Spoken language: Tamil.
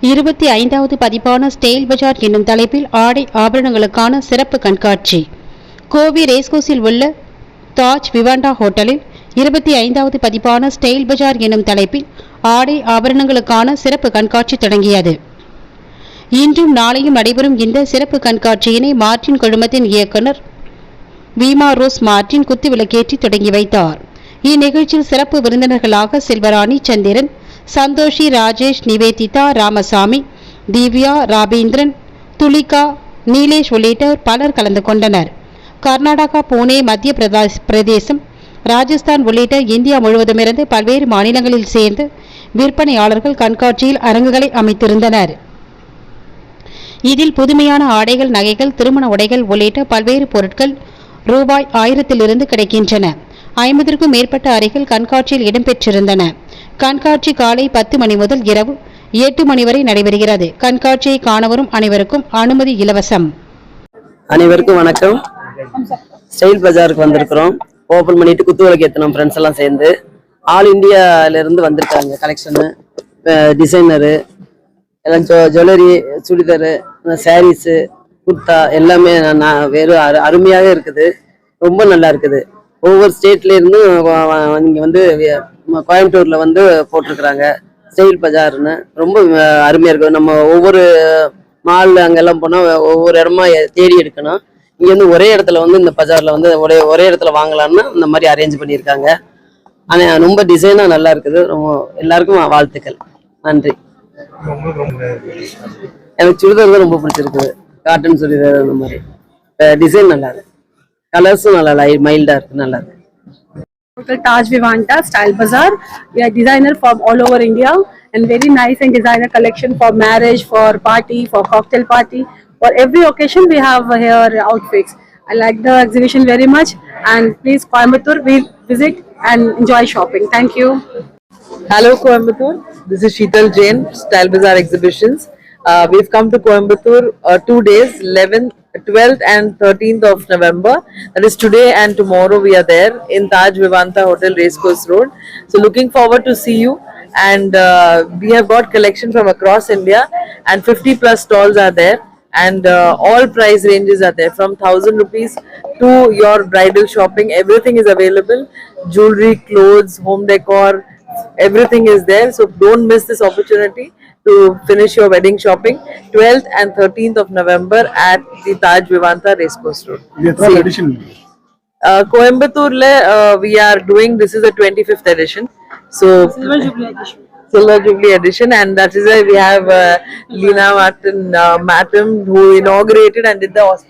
இருபத்தி ஐந்தாவது பதிப்பான ஸ்டைல் பஜார் என்னும் தலைப்பில் ஆடை ஆபரணங்களுக்கான சிறப்பு கண்காட்சி. கோவி ரேஸ்கோஸில் உள்ள தாஜ் விவாண்டா ஹோட்டலில் இருபத்தி ஐந்தாவது பதிப்பான ஸ்டைல் பஜார் என்னும் தலைப்பில் ஆடை ஆபரணங்களுக்கான சிறப்பு கண்காட்சி தொடங்கியது. இன்றும் நாளையும் நடைபெறும் இந்த சிறப்பு கண்காட்சியினை மார்டின் குழுமத்தின் இயக்குனர் வீமா ரோஸ் மார்டின் குத்துவிளக்கேற்றி தொடங்கி வைத்தார். இந்நிகழ்ச்சியில் சிறப்பு விருந்தினர்களாக செல்வராணி சந்திரன் சந்தோஷி ராஜேஷ் நிவேதிதா ராமசாமி திவ்யா ராபீந்திரன் துலிகா நீலேஷ் உள்ளிட்டோர் பலர் கலந்து கொண்டனர். கர்நாடகா புனே மத்திய பிரதேசம் ராஜஸ்தான் உள்ளிட்ட இந்தியா முழுவதுமிருந்து பல்வேறு மாநிலங்களில் சேர்ந்து விற்பனையாளர்கள் கண்காட்சியில் அரங்குகளை அமைத்திருந்தனர். இதில் புதுமையான ஆடைகள் நகைகள் திருமண உடைகள் உள்ளிட்ட பல்வேறு பொருட்கள் ரூபாய் ஆயிரத்திலிருந்து கிடைக்கின்றன. ஐம்பதற்கும் மேற்பட்ட அறைகள் கண்காட்சியில் இடம்பெற்றிருந்தன. கண்காட்சி காலை பத்து மணி முதல் இரவு எட்டு மணி வரை நடைபெறுகிறது. கண்காட்சியை காணவரும் அனைவருக்கும் அனுமதி இலவசம். அனைவருக்கும் வணக்கம். ஸ்டைல் பஜாருக்கு வந்திருக்கிறோம். ஓபன் பண்ணிட்டு குத்துவிளக்கு ஏற்றணும் ஃப்ரெண்ட்ஸ் எல்லாம் சேர்ந்து. ஆல் இந்தியால இருந்து வந்திருக்காங்க கலெக்ஷனு டிசைனரு எல்லாம் ஜுவல்லரி சுடிதாரு சாரீஸு குர்த்தா எல்லாமே நான் வெறும் அரு அருமையாக இருக்குது. ரொம்ப நல்லா இருக்குது. ஒவ்வொரு ஸ்டேட்ல இருந்து வந்து கோயம்புத்தூரில் கோயம்புத்தூர்ல வந்து போட்டிருக்கிறாங்க. ஸ்டைல் பஜார்னு. ரொம்ப அருமையாக அருமையா இருக்கு நம்ம ஒவ்வொரு மால் அங்கெல்லாம் போனால் ஒவ்வொரு இடமா தேடி எடுக்கணும். இங்க வந்து ஒரே இடத்துல வந்து இந்த பஜார்ல வந்து ஒரே ஒரே இடத்துல வாங்கலாம்னு இந்த மாதிரி அரேஞ்ச் பண்ணியிருக்காங்க. ஆனா ரொம்ப டிசைனா நல்லா இருக்குது. ரொம்ப எல்லாருக்கும் வாழ்த்துக்கள். நன்றி. எனக்கு சுடிதார் தான் ரொம்ப பிடிச்சிருக்குது. காட்டன் சுடிதார் அந்த மாதிரி. டிசைன் நல்லா இருக்கு. கலர்ஸும் நல்லா லை மைல்டா இருக்கு நல்லா இருக்கு Hotel Taj Vivanta Style Bazaar. We are designer from all over India and very nice and designer collection for marriage, for party, for cocktail party. For every occasion we have here outfits. I like the exhibition very much and please Coimbatore we visit and enjoy shopping. Thank you. Hello Coimbatore, this is Sheetal Jain, Style Bazaar Exhibitions. Uh, we've come to Coimbatore uh, two days, 11th, 12th and 13th of November. That is today and tomorrow we are there in Taj Vivanta Hotel Racecourse Road. So looking forward to see you. And uh, we have got collection from across India and 50 plus stalls are there. And uh, all price ranges are there from 1000 rupees to your bridal shopping. Everything is available. Jewelry clothes home decor everything is there. So don't miss this opportunity to finish your wedding shopping 12th and 13th of November at the Taj Vivanta Racecourse Road. See, uh, Coimbatore, uh, we are doing this is the 25th edition. So, Silver Jubilee edition. Silver Jubilee edition, and that is why we have uh, Lena Martin, uh, who inaugurated and did the hospital.